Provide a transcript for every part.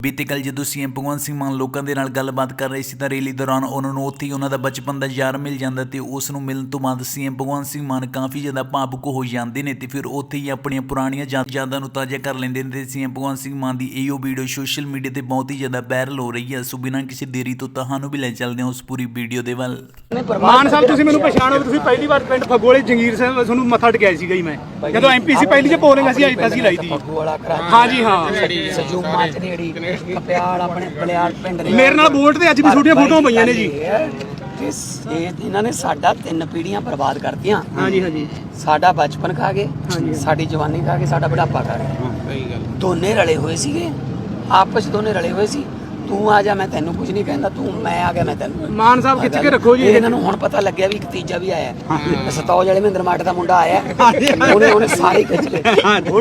ਬੀਤੇ ਕੱਲ ਜਦੋਂ ਸੀਐਮ ਭਗਵੰਤ ਸਿੰਘ ਮਾਨ ਲੋਕਾਂ ਦੇ ਨਾਲ ਗੱਲਬਾਤ ਕਰ ਰਹੇ ਸੀ ਤਾਂ ਰੈਲੀ ਦੌਰਾਨ ਉਹਨਾਂ ਨੂੰ ਉੱਥੇ ਹੀ ਉਹਨਾਂ ਦਾ ਬਚਪਨ ਦਾ ਯਾਰ ਮਿਲ ਜਾਂਦਾ ਤੇ ਉਸ ਨੂੰ ਮਿਲਣ ਤੋਂ ਬਾਅਦ ਸੀਐਮ ਭਗਵੰਤ ਸਿੰਘ ਮਾਨ ਕਾਫੀ ਜ਼ਿਆਦਾ ਭਾਵੁਕ ਹੋ ਜਾਂਦੇ ਨੇ ਤੇ ਫਿਰ ਉੱਥੇ ਹੀ ਆਪਣੀਆਂ ਪੁਰਾਣੀਆਂ ਯਾਦਾਂ ਨੂੰ ਤਾਜ਼ਾ ਕਰ ਲੈਂਦੇ ਨੇ ਤੇ ਸੀਐਮ ਭਗਵੰਤ ਸਿੰਘ ਮਾਨ ਦੀ ਇਹੋ ਵੀਡੀਓ ਸੋਸ਼ਲ ਮੀਡੀਆ ਤੇ ਬਹੁਤ ਹੀ ਜ਼ਿਆਦਾ ਵਾਇਰਲ ਹੋ ਰਹੀ ਹੈ। ਸੋ ਬਿਨਾਂ ਕਿਸੇ ਦੇਰੀ ਤੋਂ ਤੁਹਾਨੂੰ ਵੀ ਲੈ ਚੱਲਦੇ ਹਾਂ ਉਸ ਪੂਰੀ ਵੀਡੀਓ ਦੇ ਵੱਲ। ਮਾਨ ਸਾਹਿਬ ਤੁਸੀਂ ਮੈਨੂੰ ਪਛਾਣੋ ਤੁਸੀਂ ਪਹਿਲੀ ਵਾਰ ਪਿੰਡ ਫਗੋਲੇ ਜੰਗੀਰ ਸਾਹਿਬ ਤੁਹਾਨੂੰ ਮੱਥਾ ਟਿਕਾਇਆ ਸੀਗਾ ਜੀ ਮੈਂ। ਜਦੋਂ ਐਮਪੀਸੀ ਪਹਿਲੀ ਜੇ ਪੋਲਿੰਗ ਅਸੀਂ ਅਸੀਂ ਲਾਈ ਦੀ ਵਾਲਾ ਕਰਾ ਹਾਂਜੀ ਹਾਂ। ਸਜੂ ਮਾਚਨੇੜੀ ਕਪਿਆਲ ਆਪਣੇ ਬਲਿਆਲ ਪਿੰਡ ਦੇ ਮੇਰੇ ਨਾਲ ਵੋਟ ਤੇ ਅੱਜ ਵੀ ਛੋਟੀਆਂ ਫੋਟੋਆਂ ਪਈਆਂ ਨੇ ਜੀ। ਇਸ ਇਹ ਇਹਨਾਂ ਨੇ ਸਾਡਾ ਤਿੰਨ ਪੀੜ੍ਹੀਆਂ ਬਰਬਾਦ ਕਰਤੀਆਂ। ਹਾਂਜੀ ਹਾਂਜੀ। ਸਾਡਾ ਬਚਪਨ ਖਾ ਗਏ ਸਾਡੀ ਜਵਾਨੀ ਖਾ ਗਏ ਸਾਡਾ ਬੁਢਾਪਾ ਖਾ ਗਏ। ਦੋਨੇ ਰਲੇ ਹੋਏ ਸੀਗੇ। ਆਪਸ ਦੋਨੇ ਰਲੇ ਹੋਏ ਸੀ। ਤੂੰ ਆ ਜਾ ਮੈਂ ਤੈਨੂੰ ਕੁਝ ਨਹੀਂ ਕਹਿੰਦਾ ਤੂੰ ਮੈਂ ਆ ਗਿਆ ਮੈਂ ਤੈਨੂੰ ਮਾਨ ਸਾਹਿਬ ਖਿੱਚ ਕੇ ਰੱਖੋ ਜੀ ਇਹ ਇਹਨਾਂ ਨੂੰ ਹੁਣ ਪਤਾ ਲੱਗਿਆ ਵੀ ਇੱਕ ਤੀਜਾ ਵੀ ਆਇਆ ਸਤੌਜ ਵਾਲੇ ਮਹਿੰਦਰ ਮਾਟ ਦਾ ਮੁੰਡਾ ਆਇਆ ਉਹਨੇ ਉਹਨੇ ਸਾਰੇ ਖਿੱਚ ਲਏ।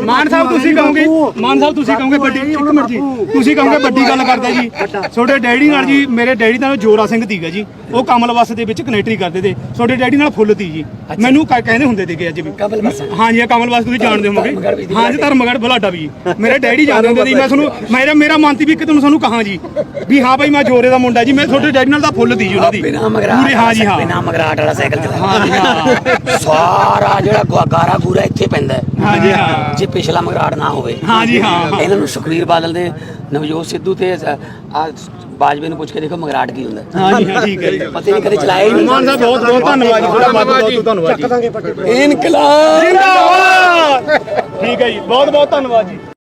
ਮਾਨ ਸਾਹਿਬ ਤੁਸੀਂ ਕਹੋਗੇ ਮਾਨ ਸਾਹਿਬ ਤੁਸੀਂ ਕਹੋਗੇ ਵੱਡੀ ਇੱਕ ਮਿੰਟ ਜੀ। ਤੁਸੀਂ ਕਹੋਗੇ ਵੱਡੀ ਗੱਲ ਕਰਦਾ ਜੀ। ਤੁਹਾਡੇ ਡੈਡੀ ਨਾਲ ਜੀ ਮੇਰੇ ਡੈਡੀ ਦਾ ਨਾਮ ਜੋਰਾ ਸਿੰਘ ਸੀਗਾ ਜੀ। ਉਹ ਕਮਲ ਬੱਸ ਦੇ ਵਿੱਚ ਕਨੈਕਟਰੀ ਕਰਦੇ ਤੇ ਤੁਹਾਡੇ ਡੈਡੀ ਨਾਲ ਫੁੱਲ ਤੀ ਜੀ। ਮੈਨੂੰ ਕਹਿੰਦੇ ਹੁੰਦੇ ਸੀਗੇ ਅੱਜ ਵੀ। ਕਮਲ ਬੱਸ ਹਾਂਜੀ ਇਹ ਕਮਲ ਬੱਸ ਤੁਸੀਂ ਜਾਣਦੇ ਹੋਵੋਗੇ। ਵੀ ਦੀ ਹਾਂਜੀ ਧਰਮਗੜ ਬਲਾਡਾ ਵੀ। ਮੇਰੇ ਡੈਡੀ ਜਾਣਦੇ ਹੁੰਦੇ ਸੀ। ਮੈਂ ਤੁਹਾਨੂੰ ਮੇਰਾ ਮੇਰਾ ਮਨ ਸੀ ਵੀ ਇੱਕ ਤੁਹਾਨੂੰ ਸਾਨੂੰ ਕਹਾਂ ਜੀ। ਵੀ ਹਾਂ ਭਾਈ ਮੈਂ ਜੋਰੇ ਦਾ ਮੁੰਡਾ ਜੀ ਮੈਂ ਤੁਹਾਡੇ ਡੈਡੀ ਨਾਲ ਤਾਂ ਫੁੱਲ ਤੀ ਜੀ ਉਹਨਾਂ ਦੀ। ਬਿਨਾ ਮਗਰਾਟ ਪੂਰੇ ਹਾਂ ਜੀ ਹਾਂ। ਬਿਨਾ ਮਗਰਾਟ ਵਾਲਾ ਸਾਈਕਲ ਚਲਾਉਂਦਾ ਸਾਰਾ ਜਿਹੜਾ ਗੁ- ਗਾਰਾ ਗੂਰਾ ਇੱਥੇ ਪੈਂਦਾ ਹੈ। ਹਾਂਜੀ ਹਾਂ। ਜੇ ਪਿਛਲਾ ਮਗਰਾਟ ਨਾ ਹੋਵੇ। ਹਾਂਜੀ ਹਾਂ। ਇਹਨਾਂ ਨੂੰ ਸੁਖਵੀਰ ਬਾਦਲ ਦੇ ਨਵਜੋਤ ਸਿੱਧੂ ਤੇ ਆ ਬਾਜਵੇ ਨੂੰ ਪੁੱਛ ਕੇ ਦੇਖੋ ਮਗਰਾਟ ਕੀ ਹੁੰਦਾ ਹੈ। ਹਾਂਜੀ ਹਾਂ ਠੀਕ ਹੈ ਜੀ। ਪਤਾ ਨਹੀਂ ਕਦੇ ਚਲਾਇਆ ਹੀ ਨਹੀਂ। ਮਾਨ ਸਾਹਿਬ ਬਹੁਤ ਬਹੁਤ ਧੰਨਵਾਦ ਜੀ। ਤੁਹਾਡਾ ਬਹੁਤ ਬਹੁਤ ਧੰਨਵਾਦ ਜੀ। ਇਨਕਲਾਬ। ਜਿੰਦਾਬਾਦ। ਠੀਕ ਹੈ ਜੀ ਬਹੁਤ ਬਹੁਤ ਧੰਨਵਾਦ ਜੀ।